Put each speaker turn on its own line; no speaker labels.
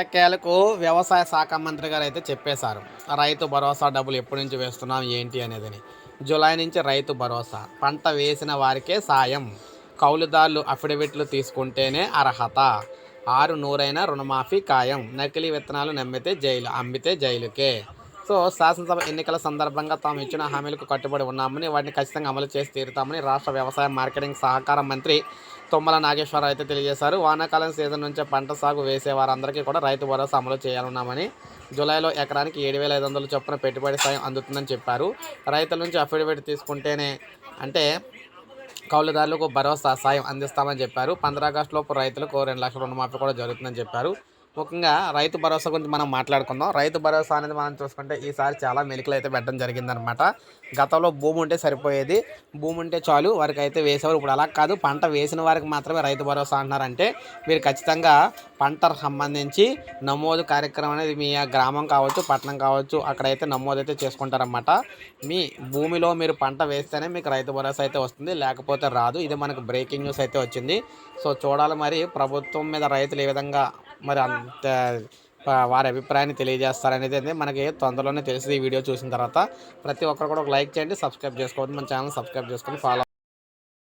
ఎట్టకేలకు వ్యవసాయ శాఖ మంత్రి గారు అయితే చెప్పేశారు. రైతు భరోసా డబ్బులు ఎప్పటి నుంచి వేస్తున్నాం ఏంటి అనేదని. జూలై నుంచి రైతు భరోసా పంట వేసిన వారికే సాయం. కౌలుదారులు అఫిడవిట్లు తీసుకుంటేనే అర్హత. ఆరు నూరైన రుణమాఫీ ఖాయం. నకిలీ విత్తనాలు నమ్మితే జైలు అమ్మితే జైలుకే. సో శాసనసభ ఎన్నికల సందర్భంగా తాము ఇచ్చిన హామీలకు కట్టుబడి ఉన్నామని వాటిని ఖచ్చితంగా అమలు చేసి తీరుతామని రాష్ట్ర వ్యవసాయ మార్కెటింగ్ సహకార మంత్రి తుమ్మల నాగేశ్వరరావు అయితే తెలియజేశారు. వానాకాలం సీజన్ నుంచే పంట సాగు వేసే వారందరికీ కూడా రైతు భరోసా అమలు చేయాలన్నామని జూలైలో ఎకరానికి ఏడు వేల ఐదు వందల చొప్పున పెట్టుబడి సాయం అందుతుందని చెప్పారు. రైతుల నుంచి అఫిడవిట్ తీసుకుంటేనే అంటే కౌలుదారులకు భరోసా సాయం అందిస్తామని చెప్పారు. పంద్రాగస్టులోపు రైతులకు రెండు లక్షల రుణమాఫీ కూడా జరుగుతుందని చెప్పారు. ముఖ్యంగా రైతు భరోసా గురించి మనం మాట్లాడుకుందాం. రైతు భరోసా అనేది మనం చూసుకుంటే ఈసారి చాలా మెలికలు అయితే పెట్టడం జరిగిందనమాట గతంలో భూమి ఉంటే సరిపోయేది. భూమి ఉంటే చాలు వారికి అయితే వేసేవారు ఇప్పుడు అలా కాదు. పంట వేసిన వారికి మాత్రమే రైతు భరోసా అంటున్నారంటే మీరు ఖచ్చితంగా పంట సంబంధించి నమోదు కార్యక్రమం అనేది మీ గ్రామం కావచ్చు పట్టణం కావచ్చు అక్కడైతే నమోదు అయితే చేసుకుంటారన్నమాట. మీ భూమిలో మీరు పంట వేస్తేనే మీకు రైతు భరోసా అయితే వస్తుంది. లేకపోతే రాదు. ఇది మనకు బ్రేకింగ్ న్యూస్ అయితే వచ్చింది. సో చూడాలి మరి ప్రభుత్వం మీద రైతులు ఏ విధంగా మరి అంత వారి అభిప్రాయాన్ని తెలియజేస్తారనేది అయితే మనకి తొందరలోనే తెలిసింది ఈ వీడియో చూసిన తర్వాత. ప్రతి ఒక్కరు కూడా ఒక లైక్ చేయండి సబ్స్క్రైబ్ చేసుకోవద్దు మన ఛానల్ సబ్స్క్రైబ్ చేసుకొని ఫాలో